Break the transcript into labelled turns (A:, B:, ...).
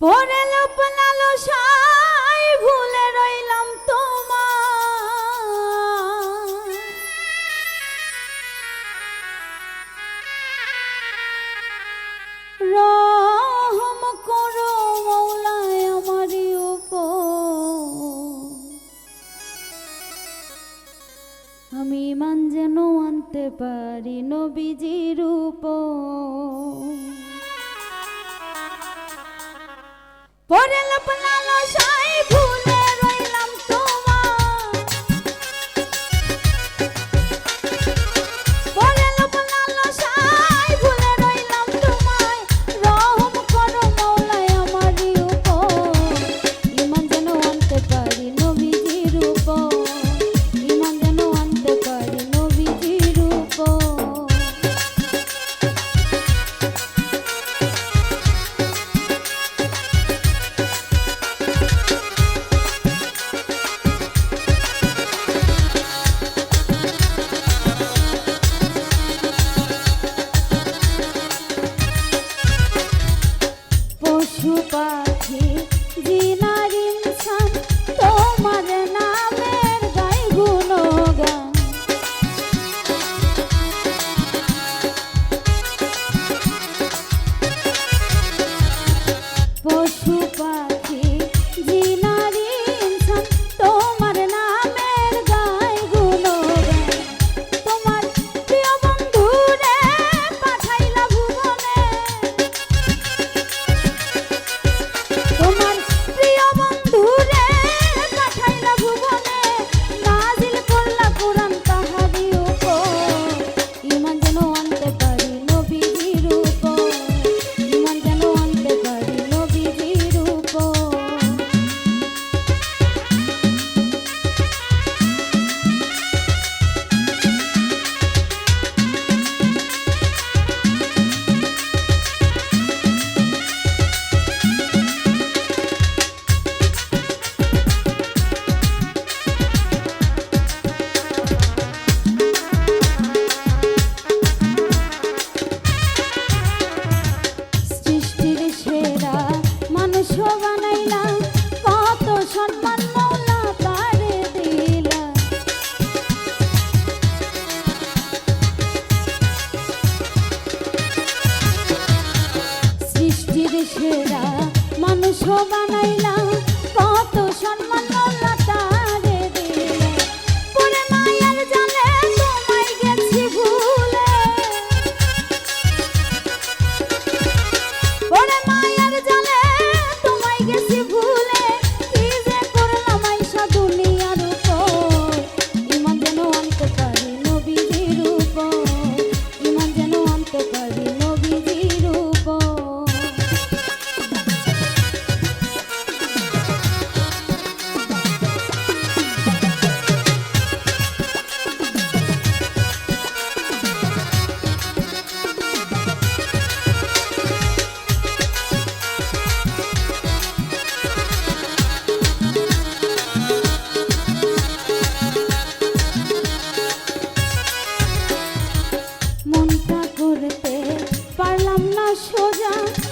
A: পরে লোপলালো সাই ভুলে রইলাম তোমার। রহম করো মৌলায় আমার আমি মান যেন আনতে পারি নবীজির উপর। পরে লপলালো সাই ভুল মানুষেরা মানুষ বানাইলা 秋江